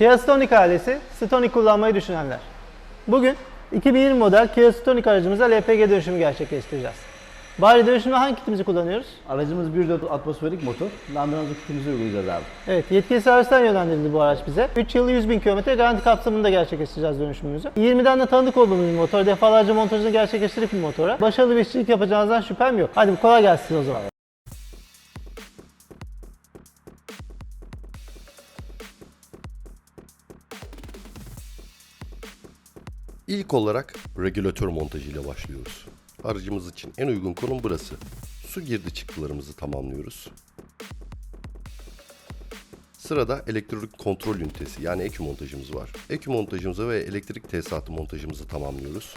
Kia Stonic ailesi, Stonic kullanmayı düşünenler. Bugün 2020 model Kia Stonic aracımıza LPG dönüşümü gerçekleştireceğiz. Bari dönüşümde hangi kitimizi kullanıyoruz? Aracımız 1.4 atmosferik motor. Landranzo kitimizi uygulayacağız abi. Evet, yetkili servisten yönlendirildi bu araç bize. 3 yıl 100 bin kilometre garanti kapsamında gerçekleştireceğiz dönüşümümüzü. 20'den de tanıdık olduğumuz bir motor. Defalarca montajını gerçekleştirdik bir motora. Başarılı bir işçilik yapacağınızdan şüphem yok. Hadi kolay gelsin o zaman. İlk olarak regülatör montajı ile başlıyoruz. Aracımız için en uygun konum burası. Su girdi çıktılarımızı tamamlıyoruz. Sırada elektronik kontrol ünitesi yani EKÜ montajımız var. EKÜ montajımızı ve elektrik tesisatı montajımızı tamamlıyoruz.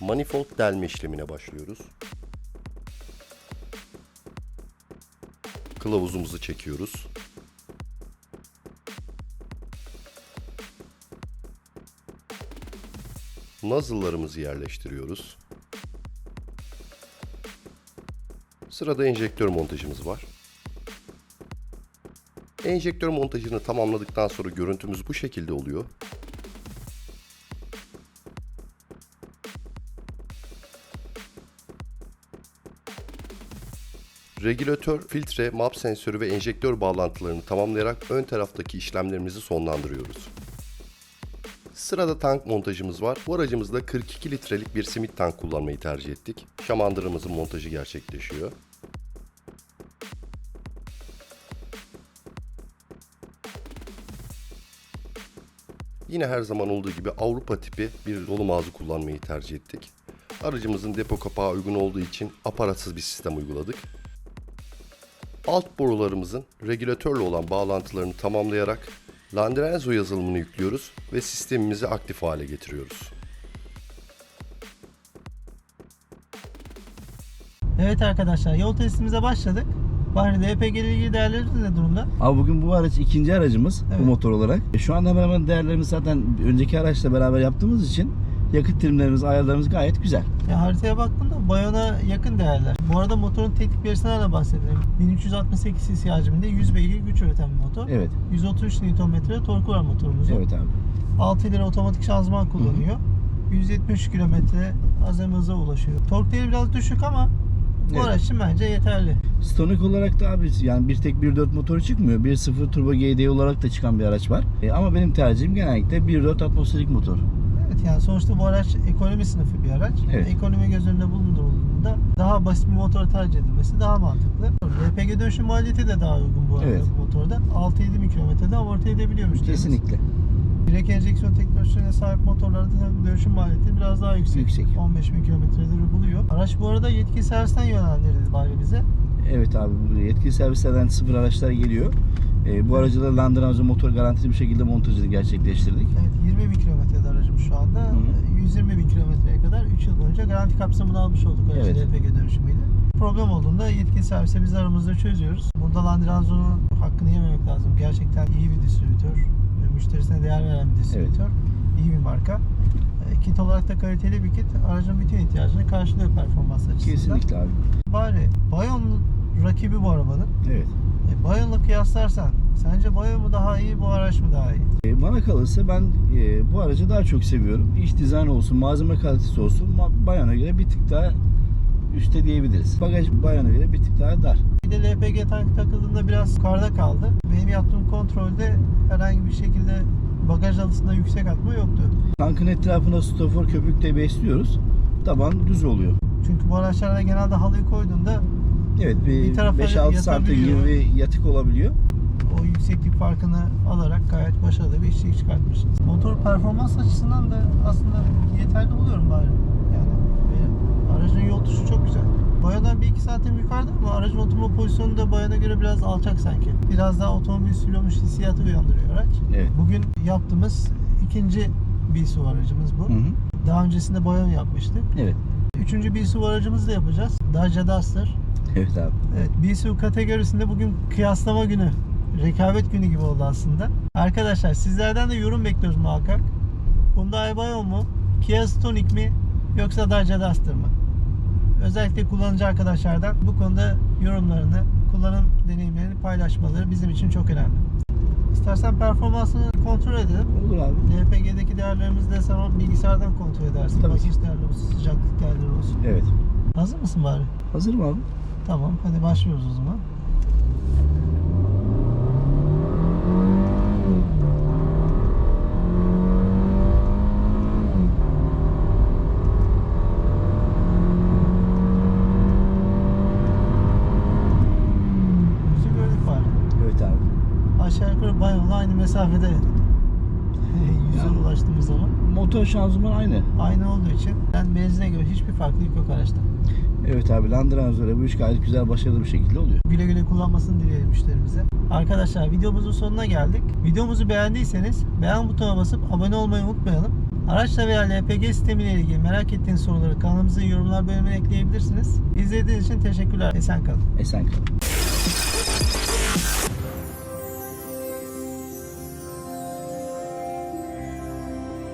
Manifold delme işlemine başlıyoruz. Kılavuzumuzu çekiyoruz. Nozzle'larımızı yerleştiriyoruz. Sırada enjektör montajımız var. Enjektör montajını tamamladıktan sonra görüntümüz bu şekilde oluyor. Regülatör, filtre, map sensörü ve enjektör bağlantılarını tamamlayarak ön taraftaki işlemlerimizi sonlandırıyoruz. Sırada tank montajımız var. Bu aracımızda 42 litrelik bir simit tank kullanmayı tercih ettik. Şamandırımızın montajı gerçekleşiyor. Yine her zaman olduğu gibi Avrupa tipi bir dolum ağzı kullanmayı tercih ettik. Aracımızın depo kapağı uygun olduğu için aparatsız bir sistem uyguladık. Alt borularımızın regülatörle olan bağlantılarını tamamlayarak Landrenzo yazılımını yüklüyoruz ve sistemimizi aktif hale getiriyoruz. Evet arkadaşlar, yol testimize başladık. Bari LPG ile ilgili değerleriniz ne durumda? Abi bugün bu araç ikinci aracımız Evet. bu motor olarak. E, Şu anda hemen hemen değerlerimiz zaten önceki araçla beraber yaptığımız için yakıt trimlerimiz, ayarlarımız gayet güzel. Ya haritaya baktığımda Bayon'a yakın değerler. Bu arada motorun teknik verisinden de bahsedelim. 1368 cc hacminde 100 beygir güç üreten bir motor. Evet. 133 Nm torku var motorumuzun. Evet abi. 6 ileri otomatik şanzıman kullanıyor. 170 km azami hıza ulaşıyor. Tork değeri biraz düşük ama bu Evet. araç için bence yeterli. Stonik olarak da abi yani bir tek 1.4 motoru çıkmıyor. 1.0 turbo GD olarak da çıkan bir araç var. E, ama benim tercihim genellikle 1.4 atmosferik motor. Yani sonuçta bu araç ekonomi sınıfı bir araç. Evet. Ekonomi göz önünde bulundurulduğunda daha basit bir motor tercih edilmesi daha mantıklı. LPG dönüşüm maliyeti de daha uygun bu arada Evet. bu motorda. 6-7 bin kilometrede amorti edebiliyor müşterimiz. Kesinlikle. Direkt enjeksiyon teknolojisine sahip motorlarda da dönüşüm maliyeti biraz daha yüksek. Yüksek. 15 bin kilometreleri buluyor. Araç bu arada yetkili servisten yönlendirildi bari bize. Evet abi yetkili servislerden sıfır araçlar geliyor. E, bu aracı da Landranzo motor garantili bir şekilde montajını gerçekleştirdik. Evet 20 bin kilometrede aracımız şu anda. hı. 120 bin kilometreye kadar 3 yıl boyunca garanti kapsamını almış olduk aracı Evet. LPG dönüşümüyle. Problem olduğunda yetkili servise biz aramızda çözüyoruz. Burada Landranzo'nun hakkını yememek lazım. Gerçekten iyi bir distribütör. Müşterisine değer veren bir distribütör. İyi bir marka. E, Kit olarak da kaliteli bir kit. Aracın bütün ihtiyacını karşılıyor performans açısından. Kesinlikle abi. Bari Bayon rakibi bu arabanın. Evet. Bayon'la kıyaslarsan sence Bayon mu daha iyi bu araç mı daha iyi? E, Bana kalırsa ben e, bu aracı daha çok seviyorum. İç dizayn olsun, malzeme kalitesi olsun. Bayon'a göre bir tık daha üstte diyebiliriz. Bagaj Bayon'a göre bir tık daha dar. Bir de LPG tank takıldığında biraz yukarıda kaldı. Benim yaptığım kontrolde herhangi bir şekilde bagaj alısında yüksek atma yoktu. Tankın etrafına stofor köpükle besliyoruz. Taban düz oluyor. Çünkü bu araçlarda genelde halıyı koyduğunda Evet bir, Bir tarafa 5-6 santim gibi bir yatık olabiliyor. o yükseklik farkını alarak gayet başarılı bir işçilik çıkartmışsınız. Motor performans açısından da aslında yeterli oluyorum bari. Yani ve aracın yol tutuşu çok güzel. Bayadan 1-2 santim yukarıda ama aracın oturma pozisyonu da bayana göre biraz alçak sanki. Biraz daha otomobil sürüyormuş hissiyatı uyandırıyor araç. Evet. Bugün yaptığımız ikinci BSU aracımız bu. Hı hı. Daha öncesinde Bayon yapmıştık. Evet. Üçüncü BSU aracımızı da yapacağız. Dacia Duster. Evet abi. Evet, BSU kategorisinde bugün kıyaslama günü, rekabet günü gibi oldu aslında. Arkadaşlar sizlerden de yorum bekliyoruz muhakkak. Hyundai Bayon mu, Kia Stonic mi yoksa Dacia Duster mı? Özellikle kullanıcı arkadaşlardan bu konuda yorumlarını, kullanım deneyimlerini paylaşmaları bizim için çok önemli. İstersen performansını kontrol edelim. Olur abi. LPG'deki değerlerimizi de sana bilgisayardan kontrol edersin. Tabii. Bakış değerleri olsun, sıcaklık değerleri olsun. Evet. Hazır mısın bari? Hazırım abi. Tamam, hadi başlıyoruz o zaman. Aşağı yukarı bayağı aynı mesafede yüze ulaştığımız zaman. Motor şanzıman aynı. Aynı olduğu için yani benzine göre hiçbir farklılık yok araçta. Evet abi Land Rover'e bu iş gayet güzel başarılı bir şekilde oluyor. Güle güle kullanmasını dileyelim müşterimize. Arkadaşlar videomuzun sonuna geldik. Videomuzu beğendiyseniz beğen butonuna basıp abone olmayı unutmayalım. Araçla veya LPG sistemiyle ilgili merak ettiğiniz soruları kanalımızın yorumlar bölümüne ekleyebilirsiniz. İzlediğiniz için teşekkürler. Esen kalın. Esen kalın.